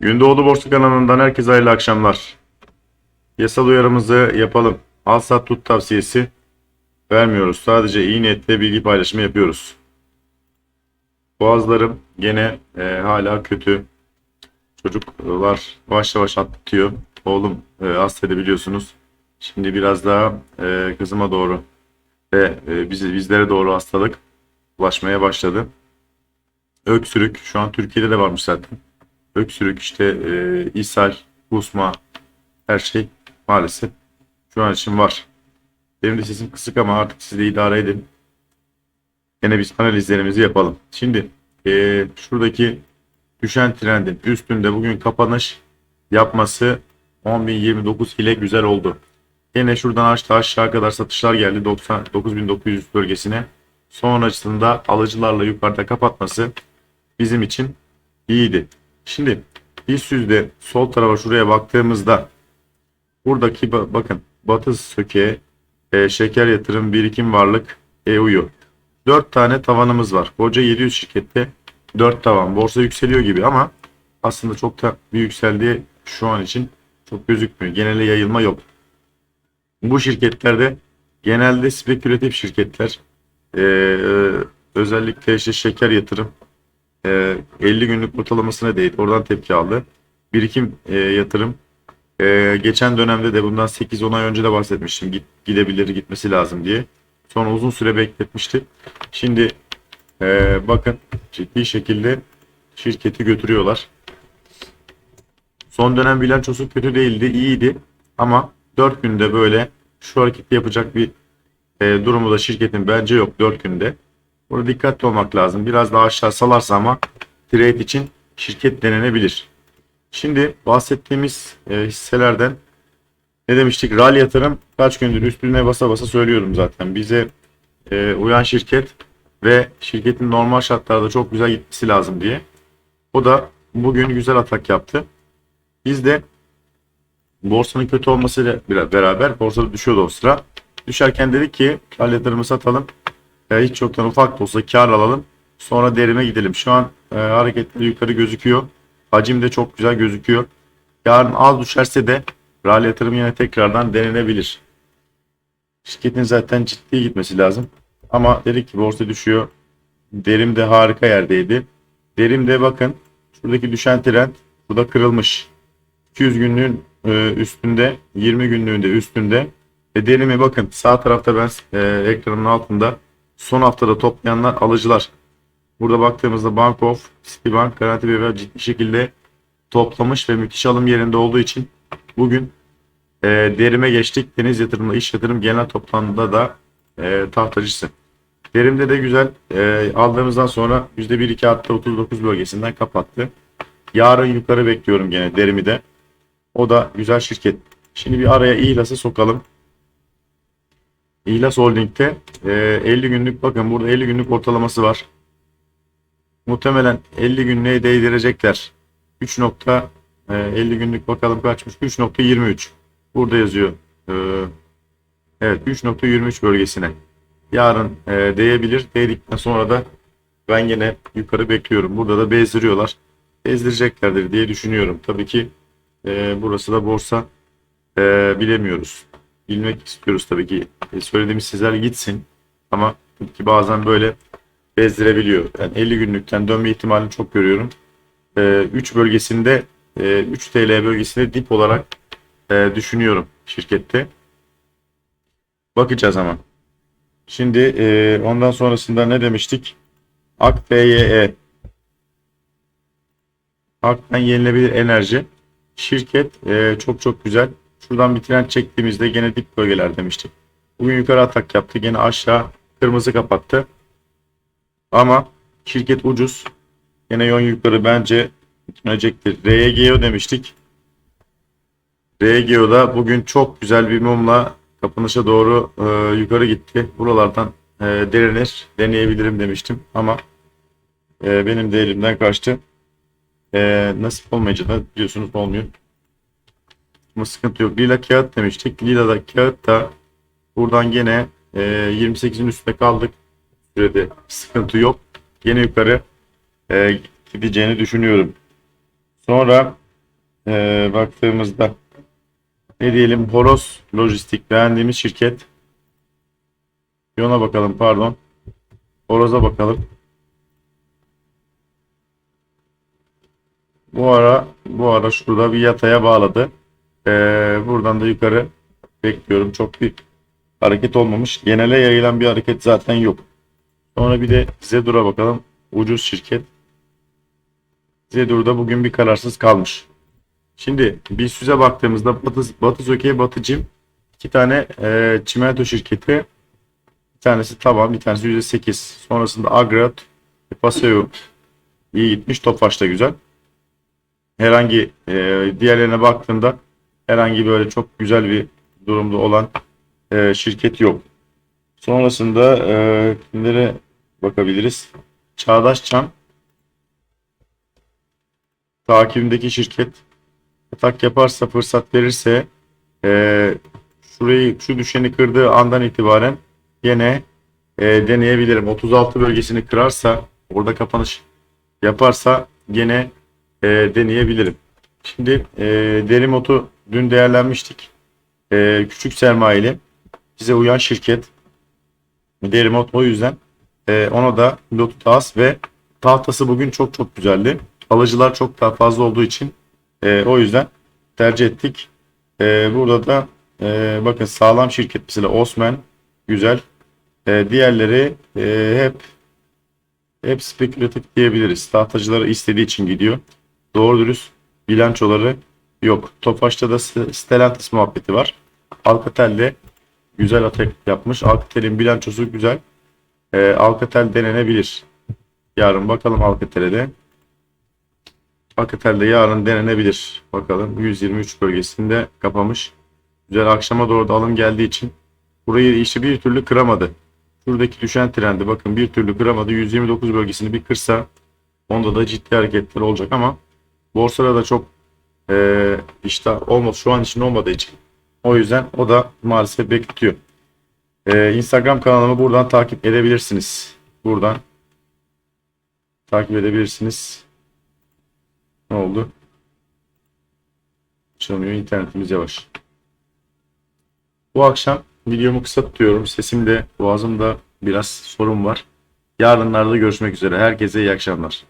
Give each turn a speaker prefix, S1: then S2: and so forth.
S1: Gündoğdu Borsa kanalından herkese hayırlı akşamlar. Yasal uyarımızı yapalım. Al sat tut tavsiyesi vermiyoruz. Sadece iyi niyetle bilgi paylaşımı yapıyoruz. Boğazlarım gene e, hala kötü. Çocuklar yavaş yavaş atlatıyor. Oğlum e, hasta biliyorsunuz. Şimdi biraz daha e, kızıma doğru ve e, bizi bizlere doğru hastalık ulaşmaya başladı. Öksürük şu an Türkiye'de de varmış zaten. Öksürük işte e, ishal, kusma her şey maalesef şu an için var. Benim de sesim kısık ama artık siz idare edin. Yine biz analizlerimizi yapalım. Şimdi e, şuradaki düşen trendin üstünde bugün kapanış yapması 10.029 ile güzel oldu. Yine şuradan açtı aşağı kadar satışlar geldi 99.900 bölgesine. Sonrasında alıcılarla yukarıda kapatması bizim için iyiydi. Şimdi BIST yüzde sol tarafa şuraya baktığımızda buradaki ba- bakın Batı Söke, e, şeker yatırım, birikim varlık, EU'yu. 4 tane tavanımız var. Koca 700 şirkette 4 tavan. Borsa yükseliyor gibi ama aslında çok da bir yükseldiği şu an için çok gözükmüyor. Genele yayılma yok. Bu şirketlerde genelde spekülatif şirketler e, e, özellikle işte şeker yatırım e, 50 günlük ortalamasına değdi. Oradan tepki aldı. Birikim e, yatırım e, geçen dönemde de bundan 8-10 ay önce de bahsetmiştim. Git, gidebilir gitmesi lazım diye. Sonra uzun süre bekletmişti. Şimdi e, bakın ciddi şekilde şirketi götürüyorlar. Son dönem bilançosu kötü değildi, iyiydi. Ama 4 günde böyle şu hareketi yapacak bir e, durumu da şirketin bence yok 4 günde. Burada dikkatli olmak lazım. Biraz daha aşağı salarsa ama trade için şirket denenebilir. Şimdi bahsettiğimiz e, hisselerden ne demiştik? RAL yatırım kaç gündür üstüne basa basa söylüyorum zaten. Bize e, uyan şirket ve şirketin normal şartlarda çok güzel gitmesi lazım diye. O da bugün güzel atak yaptı. Biz de borsanın kötü olmasıyla beraber borsada düşüyordu o sıra. Düşerken dedik ki RAL yatırımı satalım. E, hiç yoktan ufak da olsa kar alalım. Sonra derime gidelim. Şu an e, hareketleri yukarı gözüküyor. Hacim de çok güzel gözüküyor. Yarın az düşerse de RAL yatırım yine tekrardan denenebilir. Şirketin zaten ciddi gitmesi lazım. Ama dedik ki borsa düşüyor. Derim de harika yerdeydi. Derim de bakın şuradaki düşen trend burada kırılmış. 200 günlüğün e, üstünde 20 günlüğünde üstünde ve derimi bakın sağ tarafta ben e, ekranın altında son haftada toplayanlar alıcılar. Burada baktığımızda Bank of, Citibank, Garanti BBVA ciddi şekilde toplamış ve müthiş alım yerinde olduğu için bugün e, derime geçtik. Deniz yatırımla iş yatırım genel toplamda da e, tahtacısı. Derimde de güzel e, aldığımızdan sonra %1-2 hatta 39 bölgesinden kapattı. Yarın yukarı bekliyorum gene derimi de. O da güzel şirket. Şimdi bir araya İhlas'ı sokalım. İhlas Holding'de e, 50 günlük bakın burada 50 günlük ortalaması var. Muhtemelen 50 günlüğe değdirecekler. 3 nokta e, 50 günlük bakalım kaçmış? 3.23. Burada yazıyor. E, evet 3.23 bölgesine. Yarın e, değebilir. Değdikten sonra da ben yine yukarı bekliyorum. Burada da bezdiriyorlar. Bezdireceklerdir diye düşünüyorum. Tabii ki e, burası da borsa e, bilemiyoruz. Bilmek istiyoruz tabii ki. E, söylediğimiz sizler gitsin. Ama ki bazen böyle bezdirebiliyor. Yani 50 günlükten dönme ihtimalini çok görüyorum. E, 3 bölgesinde e, 3 TL bölgesinde dip olarak e, düşünüyorum şirkette. Bakacağız ama. Şimdi e, ondan sonrasında ne demiştik? AKPYE Akben Yenilebilir Enerji. Şirket e, çok çok güzel. Şuradan bir trend çektiğimizde gene dip bölgeler demiştik. Bugün yukarı atak yaptı. Gene aşağı kırmızı kapattı. Ama şirket ucuz. Yine yön yukarı bence gitmeyecektir. RGO demiştik. RGO'da bugün çok güzel bir mumla kapanışa doğru e, yukarı gitti. Buralardan e, denenir, deneyebilirim demiştim ama e, benim de elimden kaçtı. E, nasip olmayınca biliyorsunuz olmuyor. Ama sıkıntı yok. Lila kağıt demiştik. Lila da kağıt da buradan gene e, 28'in üstüne kaldık. Sürede sıkıntı yok. Yine yukarı e, gideceğini düşünüyorum. Sonra e, baktığımızda ne diyelim Horos Lojistik beğendiğimiz şirket. Bir ona bakalım pardon. Horoz'a bakalım. Bu ara bu ara şurada bir yataya bağladı. Ee, buradan da yukarı bekliyorum. Çok bir hareket olmamış. Genele yayılan bir hareket zaten yok. Sonra bir de Zedur'a bakalım. Ucuz şirket. Zedur'da bugün bir kararsız kalmış. Şimdi BIST baktığımızda Batı, Batı Söke, Batı Cim iki tane e, çimento şirketi. Bir tanesi tamam, bir tanesi %8. Sonrasında Agrat, Paseo iyi gitmiş. Tofaş da güzel. Herhangi e, diğerlerine baktığında herhangi böyle çok güzel bir durumda olan e, şirket yok. Sonrasında e, kimlere bakabiliriz? Çağdaş Çam takibindeki şirket atak yaparsa fırsat verirse e, şurayı şu düşeni kırdığı andan itibaren yine e, deneyebilirim. 36 bölgesini kırarsa orada kapanış yaparsa gene e, deneyebilirim. Şimdi e, Derimot'u dün değerlenmiştik. E, küçük sermayeli bize uyan şirket Derimot o yüzden e, ona da pilotu tas ve tahtası bugün çok çok güzeldi. Alıcılar çok daha fazla olduğu için e, o yüzden tercih ettik. E, burada da e, bakın sağlam şirket mesela Osman güzel. E, diğerleri e, hep hep spekülatif diyebiliriz. Tahtacıları istediği için gidiyor. Doğru dürüst bilançoları yok. Tofaş'ta da Stellantis muhabbeti var. Alcatel'de güzel atak yapmış. Alcatel'in bilançosu güzel. E, Alcatel denenebilir. Yarın bakalım Alcatel'e de. Alcatel'de yarın denenebilir. Bakalım 123 bölgesinde kapamış. Güzel akşama doğru da alım geldiği için burayı işte bir türlü kıramadı. Şuradaki düşen trendi bakın bir türlü kıramadı. 129 bölgesini bir kırsa onda da ciddi hareketler olacak ama borsada da çok eee işte olmadı şu an için olmadığı için o yüzden o da maalesef bekliyor. Eee, Instagram kanalımı buradan takip edebilirsiniz. Buradan takip edebilirsiniz. Ne oldu? Açılmıyor. internetimiz yavaş. Bu akşam videomu kısa tutuyorum. Sesimde, boğazımda biraz sorun var. Yarınlarda görüşmek üzere. Herkese iyi akşamlar.